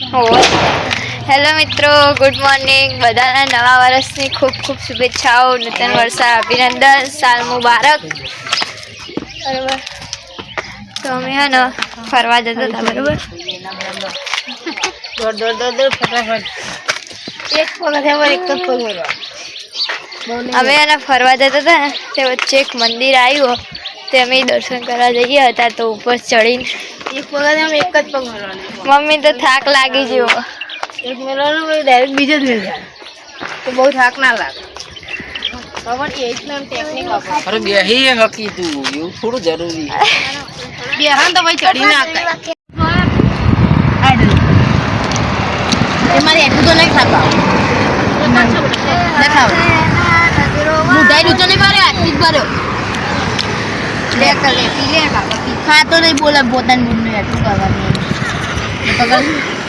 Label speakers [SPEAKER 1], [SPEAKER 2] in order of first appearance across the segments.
[SPEAKER 1] Hello મિત્રો. Good morning બધાના નવા વર્ષની ખૂબ ખૂબ શુભેચ્છાઓ. નૂતન વર્ષા અભિનંદન. સાલ મુબારક. બરોબર. તો અમે હે ને ફરવા જતા હતા બરોબર?
[SPEAKER 2] દોડ દોડ દોડ દોડ ફટાફટ. એક પગ એક જ પગ
[SPEAKER 1] અમે એને ફરવા જતા હતા ને તે વચ્ચે એક મંદિર આવ્યું. તે અમે દર્શન કરવા જઈએ હતા તો ઉપર ચડીને
[SPEAKER 2] એક પગ એમ એક જ પગ મેળવાનો
[SPEAKER 1] મમ્મી તો થાક લાગી ગયો.
[SPEAKER 2] એક મેળવાનો પછી ડાયરેક્ટ બીજો જ મેળ તો બહુ થાક ના લાગે. ખબર એ જ નામ ટેકનિક વાપરો.
[SPEAKER 3] અરે બેહી હકી તું એવું થોડું જરૂરી
[SPEAKER 2] બેહાન તો ભાઈ ચડી ના કાય મારે એટલું તો નહીં ખાતા. દેખાવ મુઢાઈ રૂચો નહીં મારે આટલી જ ભર્યો લે કર લે પી લે કાકા ખાતો નહીં બોલે પોતાની બૂનને એટલું કરવાનું પકડ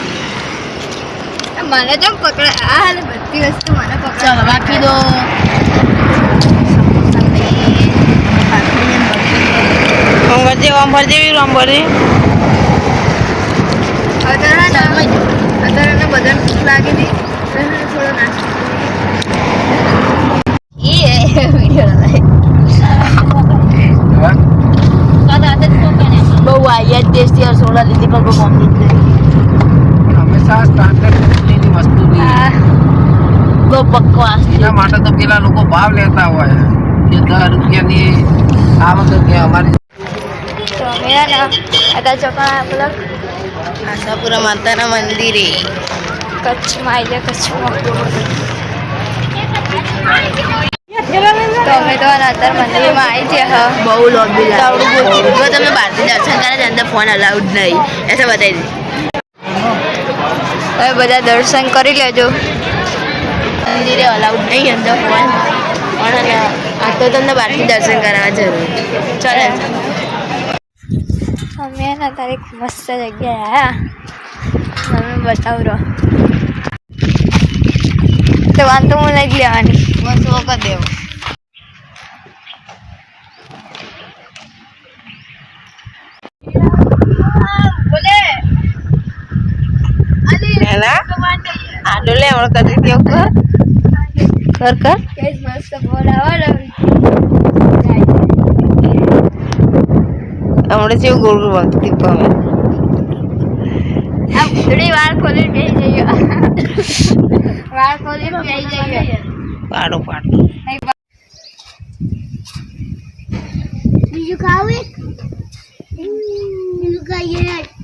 [SPEAKER 1] મને તો પકડે આ હાલ બધી વસ્તુ મને પકડે
[SPEAKER 2] ચાલો બાકી દો ઓમ ભરજે ઓમ ભરજે
[SPEAKER 1] અત્યારે અત્યારે બધાને ભૂખ લાગી હતી થોડો નાસ્તો એ વીડિયો
[SPEAKER 2] બહુ આયા ટેસ્ટી યાર સોડા લીધી પણ કોઈ કોમ નથી
[SPEAKER 3] હંમેશા સ્ટાન્ડર્ડ કંપનીની વસ્તુ નહીં.
[SPEAKER 2] બહુ બકવાસ છે
[SPEAKER 3] એના માટે તો પેલા લોકો ભાવ લેતા હોય કે દસ રૂપિયાની આ વખત કે અમારી
[SPEAKER 1] તો અમે હે ને અત્યારે ચોકણા પેલા
[SPEAKER 2] આશાપુરા માતાના મંદિરે
[SPEAKER 1] કચ્છમાં આવી ગયા કચ્છમાં તો અમે તો અત્યારે મંદિરમાં આવી છે હા.
[SPEAKER 2] બહુ લોબી લાગે. જો તમે બહારથી દર્શન કરે અંદર ફોન અલાઉડ નહીં. એસે બતાવી દી.
[SPEAKER 1] હવે બધા દર્શન કરી લેજો.
[SPEAKER 2] મંદિરે અલાઉડ નહીં અંદર ફોન પણ આ તો તમને બહારથી દર્શન કરાવવા જરૂર. ચાલે.
[SPEAKER 1] અમે હે ને મસ્ત જગ્યાએ આવ્યા તમે બતાવું રહો. તો વાંધો હું લઈ લેવાની.
[SPEAKER 2] બસ વખત દેવો. આટલું લે હમણાં કરી. દેવું કર. કર કર હમણાં જેવું ગોળું વાગતી વખતી
[SPEAKER 1] થોડી વાર ખોલી બેસી જઈએ. વાર ખોલી જઈએ.
[SPEAKER 2] પાડો પાડો.
[SPEAKER 1] બીજું ખાવું? બીજું ખાઈએ.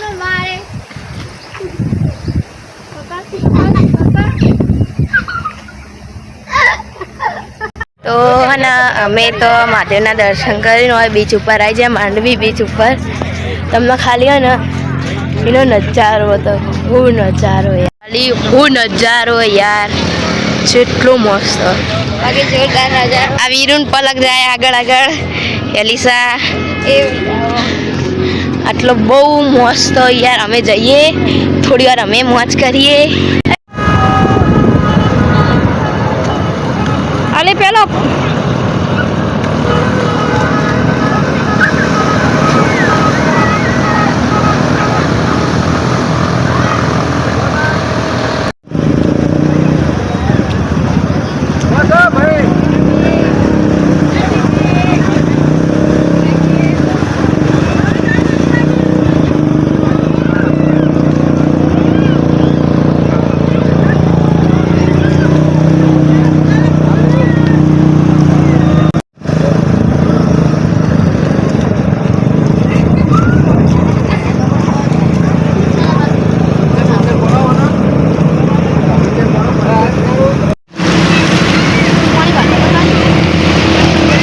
[SPEAKER 1] મારે.
[SPEAKER 2] તો અને અમે તો મહાદેવના દર્શન કરીને હોય બીચ ઉપર આવી જાય માંડવી બીચ ઉપર. તમને ખાલી હોય ને એનો નજારો હતો હું નજારો યાર. ખાલી હું નજારો યાર. જેટલો મસ્ત.
[SPEAKER 1] બાકી જોરદાર નજારો.
[SPEAKER 2] આ વીરુન પલક જાય આગળ આગળ. એલિસા.
[SPEAKER 1] એ
[SPEAKER 2] આટલો બહુ મસ્ત યાર અમે જઈએ થોડી વાર અમે મોજ કરીએ. અલે પેલો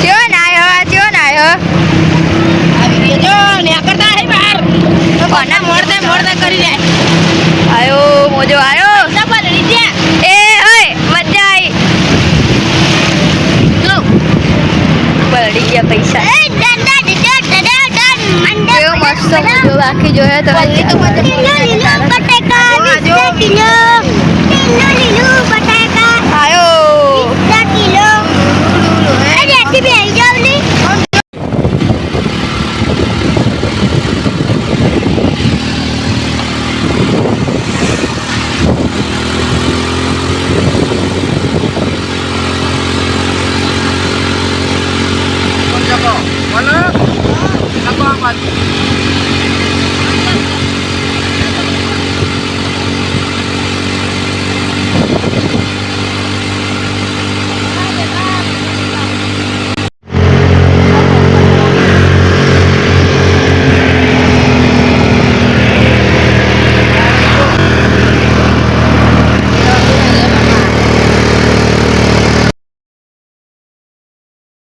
[SPEAKER 1] ચો નાયો ચો નાયો
[SPEAKER 2] આવી ગયો જો ને કરતા હે બાર તો કોના મોડતે મોડતે કરી જાય
[SPEAKER 1] આયો મોજો આયો
[SPEAKER 2] ના પલડી ત્યાં
[SPEAKER 1] એ ઓય મજા આવી
[SPEAKER 2] જો
[SPEAKER 1] પલડી ગયા પૈસા કેવો મસ્ત મોજો બાકી